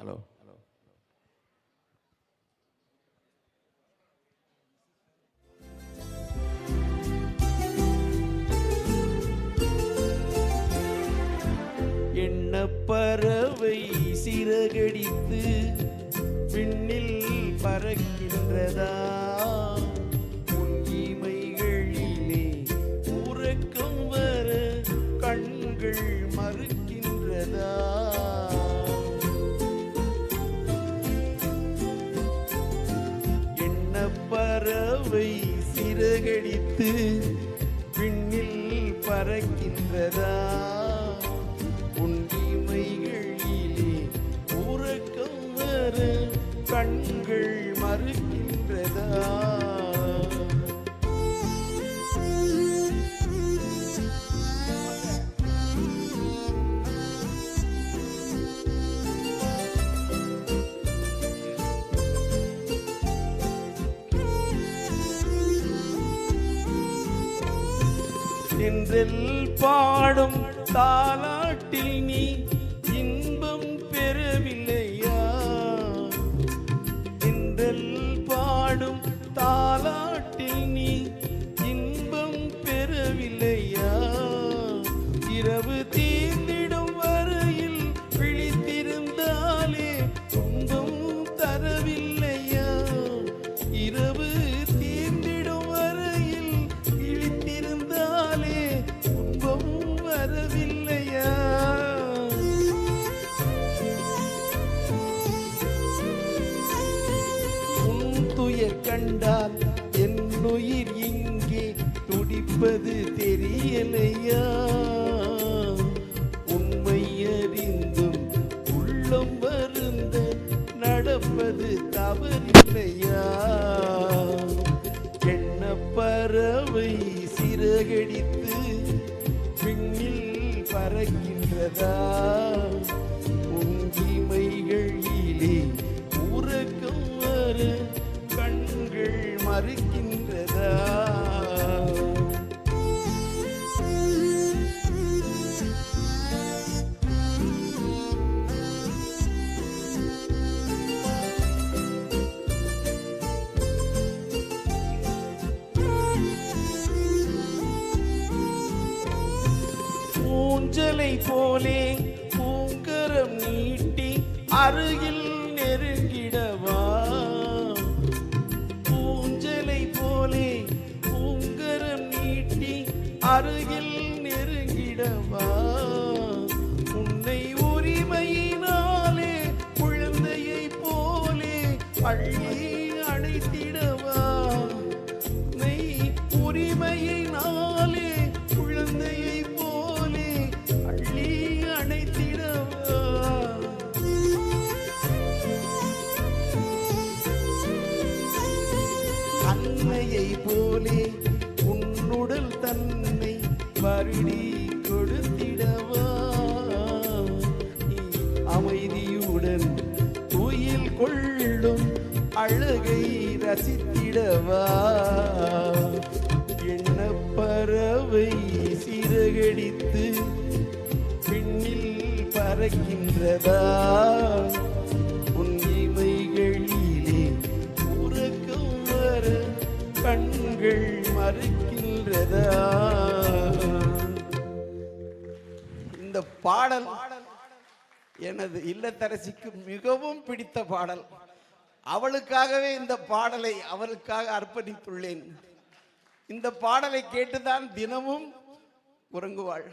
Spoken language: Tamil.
ஹலோ எண்ண பறவை சிறகடித்து விண்ணில் பறக்கின்றதா? பறவை சிறகடித்து விண்ணில் பறக்கின்றதா? உன் இமைகளிலே உறக்கம் வர கண்கள் மறுக்கின்றதா நின்றல் பாடும் தாலாட்டில் நீ இன்பம் பெறவில்லையா? நின்றல் பாடும் தாலாட்டில் நீ உயிர் இங்கே துடிப்பது தெரியலையா? உண்மை அறிந்தும் உள்ளம் வருந்த நடப்பது தவறில்லையா? என்ன பறவை சிறகடித்து விண்ணில் பறக்கின்றதா? ஊஞ்சலை போலே பூங்கரம் நீட்டி அருகில் நெருங்கிடவா? பூஞ்சலை போலே பூங்கரம் நீட்டி அருகில் நெருங்கிடவா? உன்னை உரிமையினாலே குழந்தையை போலே அள்ளி அணைத்திடவா? அன்னையை போலே உன்னுடல் தன்னை வருடி கொடுத்திடவா? அமைதியுடன் துயில் கொள்ளும் அழகை ரசித்திடவா? என்ன பறவை சிறகடித்து விண்ணில் பறக்கின்றதா? கண்கள் மறுக்கின்றதா? இந்த பாடல் எனது இல்லத்தரசிக்கு மிகவும் பிடித்த பாடல். அவளுக்காகவே இந்த பாடலை அவளுக்காக அர்ப்பணித்துள்ளேன். இந்த பாடலை கேட்டுதான் தினமும் உறங்குவாள்.